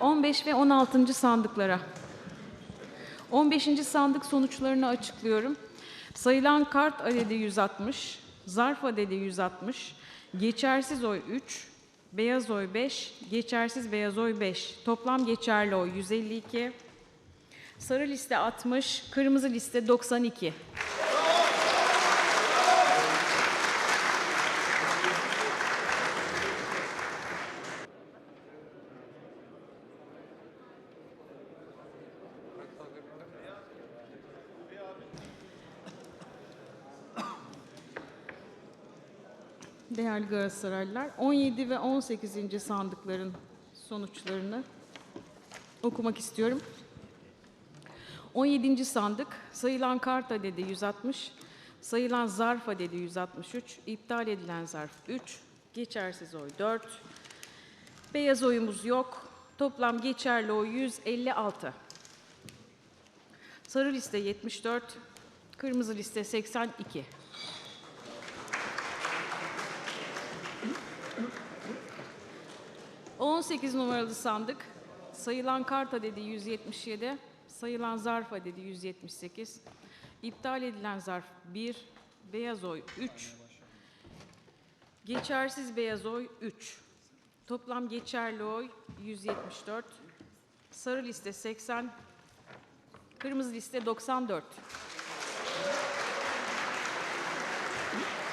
15 ve 16. sandıklara. 15. sandık sonuçlarını açıklıyorum. Sayılan kart adedi 160, zarf adedi 160, geçersiz oy 3, beyaz oy 5, geçersiz beyaz oy 5. Toplam geçerli oy 152. Sarı liste 60, kırmızı liste 92. Değerli Galatasaraylılar, 17 ve 18. sandıkların sonuçlarını okumak istiyorum. 17. sandık sayılan kart adedi 160, sayılan zarf adedi 163, iptal edilen zarf 3, geçersiz oy 4, beyaz oyumuz yok, toplam geçerli oy 156. Sarı liste 74, kırmızı liste 82. 18 numaralı sandık. Sayılan kart adedi 177, sayılan zarf adedi 178, iptal edilen zarf 1, beyaz oy 3, geçersiz beyaz oy 3. Toplam geçerli oy 174, sarı liste 80, kırmızı liste 94.